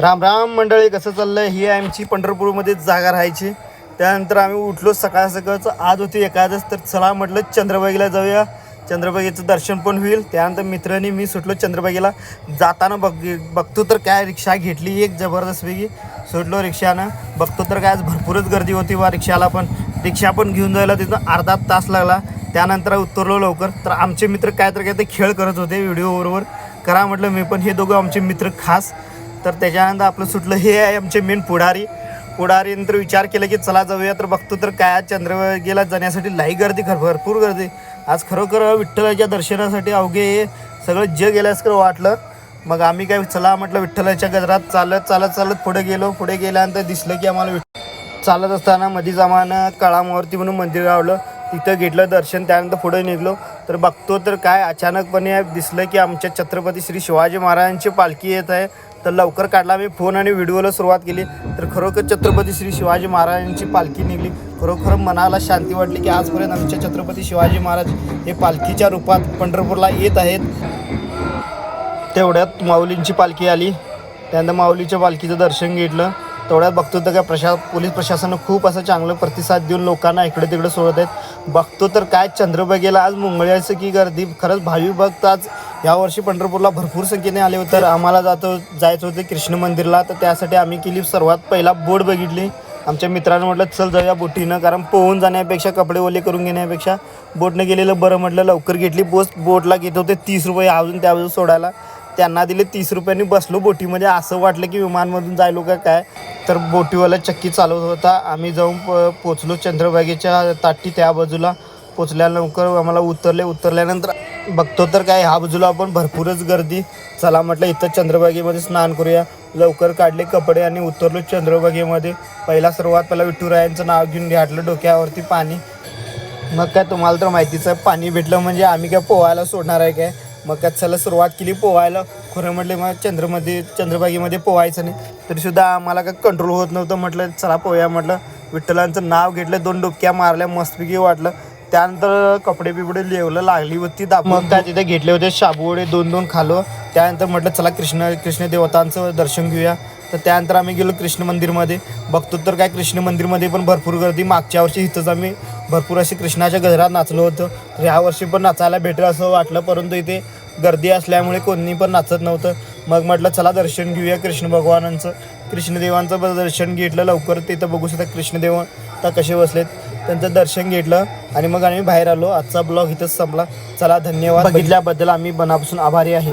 राम राम मंडळी कसं चाललंय? ही आमची पंढरपूरमध्ये जागा राहायची. त्यानंतर आम्ही उठलो सकाळ सकाळचं. आज होती एकादस तर चला म्हटलं चंद्रबागेला जाऊया. चंद्रबागेचं दर्शन पण होईल. त्यानंतर मित्रांनी मी सुटलो चंद्रबागेला जाताना बघ बघतो तर काय रिक्षा घेतली एक जबरदस्तपैकी. सुटलो रिक्षानं. बघतो तर काय आज भरपूरच गर्दी होती वा रिक्षाला पण. रिक्षा पण घेऊन जायला तिथं अर्धा तास लागला. त्यानंतर उतरलो लवकर. तर आमचे मित्र काय तर काय ते खेळ करत होते व्हिडिओबरोबर करा म्हटलं मी पण. हे दोघं आमचे मित्र खास. तर त्याच्यानंतर आपलं सुटलं हे आहे आमचे मेन पुढारी. पुढारी नंतर विचार केला की चला जाऊया तर बघतो तर काय आज चंद्रभागेला जाण्यासाठी लाई गर्दी खर भरपूर गर्दी. आज खरोखर विठ्ठलाच्या दर्शनासाठी अवघे सगळं जग गेल्यास वाटलं. मग आम्ही काय चला म्हटलं विठ्ठलाच्या गजरात चालत चालत चालत पुढे गेलो. पुढे गेल्यानंतर दिसलं की आम्हाला चालत असताना मधीच आम्हाला कळामावरती म्हणून मंदिर गावलं तिथं घेतलं दर्शन त्यानंतर पुढे निघलो. तर बघतो तर काय अचानकपणे दिसलं की आमच्या छत्रपती श्री शिवाजी महाराजांची पालखी येत आहे. तर लवकर काढला मी फोन आणि व्हिडिओला सुरुवात केली. तर खरोखर छत्रपती श्री शिवाजी महाराजांची पालखी निघली. खरोखर मनाला शांती वाटली की आजपर्यंत आमच्या छत्रपती शिवाजी महाराज हे पालखीच्या रूपात पंढरपूरला येत आहेत. तेवढ्यात माऊलींची पालखी आली. त्यानंतर माऊलीच्या पालखीचं दर्शन घेतलं. तेवढ्यात बघतो तर काय प्रशा पोलीस प्रशासनानं खूप असं चांगलं प्रतिसाद देऊन लोकांना इकडे तिकडे सोडत आहेत. बघतो तर काय चंद्रभागेला आज मुंगळ्याचं की गर्दी खरंच भाविक भक्त आज यावर्षी पंढरपूरला भरपूर संख्येने आले होते. तर आम्हाला जातो जायचं होतं कृष्ण मंदिरला. तर त्यासाठी आम्ही केली सर्वात पहिला बोट बघितली. आमच्या मित्रानं म्हटलं चल जाऊया बोटीनं. कारण पोहून जाण्यापेक्षा कपडे ओले करून घेण्यापेक्षा बोटनं गेलेलं बरं म्हटलं लवकर घेतली. बोस बोटला घेत होते तीस रुपये अजून त्या बाजू सोडायला. त्यांना दिले तीस रुपयांनी बसलो बोटीमध्ये म्हणजे असं वाटलं की विमानमधून जायलो का काय? तर बोटीवाला चक्की चालवत होता. आम्ही जाऊन प पोचलो चंद्रभागेच्या ताटी त्या बाजूला. पोचल्या लवकर आम्हाला उतरले. उतरल्यानंतर बघतो तर काय ह्या बाजूला आपण भरपूरच गर्दी. चला म्हटलं इथं चंद्रभागेमध्ये स्नान करूया. लवकर काढले कपडे आणि उतरलो चंद्रभागेमध्ये. पहिला सर्वात पहिला विठुरायांचं नाव घेऊन घाटलं डोक्यावरती पाणी. मग काय तुम्हाला तर माहितीच आहे पाणी भेटलं म्हणजे आम्ही काय पोहायला सोडणार आहे काय? मग काय चला सुरुवात केली पोहायला. खरं म्हटलं मग चंद्रमध्ये चंद्रभागेमध्ये पोहायचं नाही. तरीसुद्धा आम्हाला काय कंट्रोल होत नव्हतं. म्हटलं चला पोहूया म्हटलं. विठ्ठलांचं नाव घेतलं दोन डुबक्या मारल्या मस्तपैकी वाटलं. त्यानंतर कपडे बिपडे लेवलं लागली होती दाब मग काय तिथे घेतले होते? शाबूवडे दोन दोन खालो. त्यानंतर म्हटलं चला कृष्ण कृष्ण देवतांचं दर्शन घेऊया. तर त्यानंतर आम्ही गेलो कृष्ण मंदिरमध्ये. बघतो तर काय कृष्ण मंदिरमध्ये पण भरपूर गर्दी. मागच्या वर्षी इथंच आम्ही भरपूर अशी कृष्णाच्या गजरात नाचलो होतो. तर ह्या वर्षी पण नाचायला भेटेल असं वाटलं परंतु इथे गर्दी असल्यामुळे कोणी पण नाचत नव्हतं. मग म्हटलं चला दर्शन घेऊया कृष्ण भगवानांचं. कृष्णदेवांचं पण दर्शन घेतलं. लवकर तिथं बघू शकता कृष्णदेव आता कसे बसलेत. त्यांचं दर्शन घेतलं आणि मग आम्ही बाहेर आलो. आजचा ब्लॉग इथंच संपला. चला धन्यवाद. बघितल्याबद्दल आम्ही मनापासून आभारी आहे.